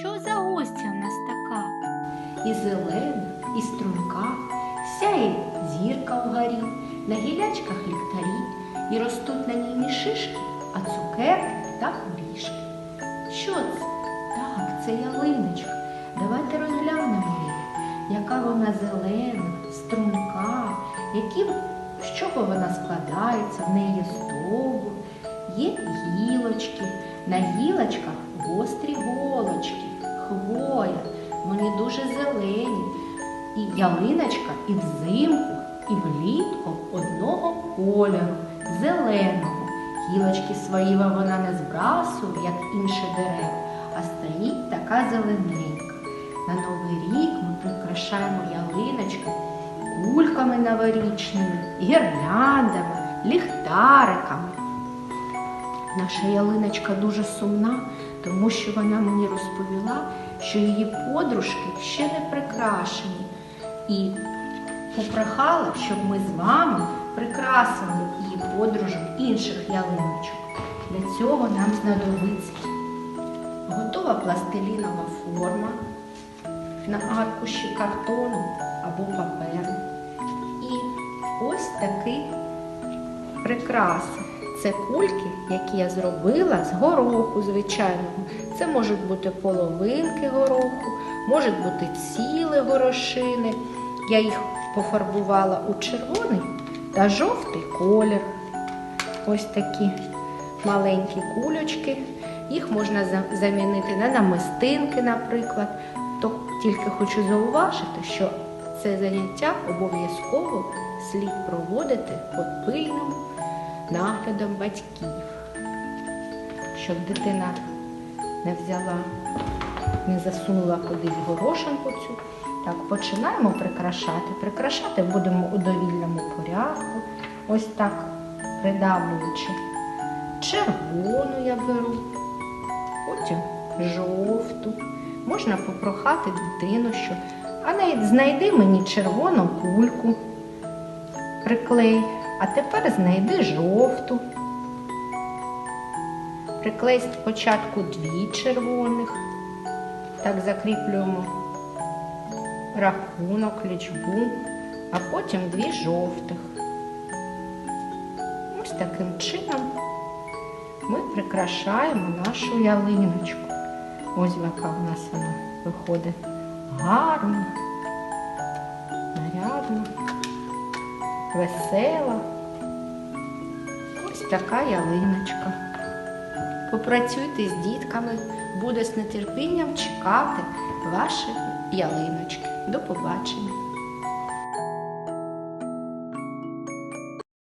Що за гостя в нас така? І зелена, і струнка, сяє зірка угорі, на гілячках ліхтарі, і ростуть на ній не шишки, а цукерки та горішки. Що це? Так, це ялиночка. Давайте розглянемо її, яка вона зелена, струнка, які, з чого вона складається, в неї є стовбур, є гілочки, на гілочках гострі голочки, хвоя, вони дуже зелені. І ялиночка і взимку, і влітку одного кольору, зеленого. Гілочки свої вона не збрасує, як інші дерева, а стоїть така зелененька. На Новий рік ми прикрашаємо ялиночку кульками новорічними, гірляндами, ліхтариками. Наша ялиночка дуже сумна, тому що вона мені розповіла, що її подружки ще не прикрашені. І попрохала, щоб ми з вами прикрасили її подружок інших ялиночок. Для цього нам знадобиться готова пластилінова форма на аркуші картону або паперу. І ось такий прикраси. Це кульки, які я зробила з гороху звичайного. Це можуть бути половинки гороху, можуть бути цілі горошини. Я їх пофарбувала у червоний та жовтий колір. Ось такі маленькі кульочки. Їх можна замінити на намистинки, наприклад. То тільки хочу зауважити, що це заняття обов'язково слід проводити під пильним наглядом батьків, щоб дитина не взяла, не засунула кудись горошинку цю. Так, починаємо прикрашати. Прикрашати будемо у довільному порядку. Ось так придавлюючи. Червону я беру, потім жовту. Можна попрохати дитину, що а знайди мені червону кульку, приклей, а тепер знайди жовту. Приклей спочатку дві червоних. Так закріплюємо рахунок, лічбу, а потім дві жовтих. Ось таким чином ми прикрашаємо нашу ялиночку. Ось яка в нас вона виходить гарна, нарядна, весела. Ось така ялиночка. Попрацюйте з дітками, буду з нетерпінням чекати ваші ялиночки. До побачення!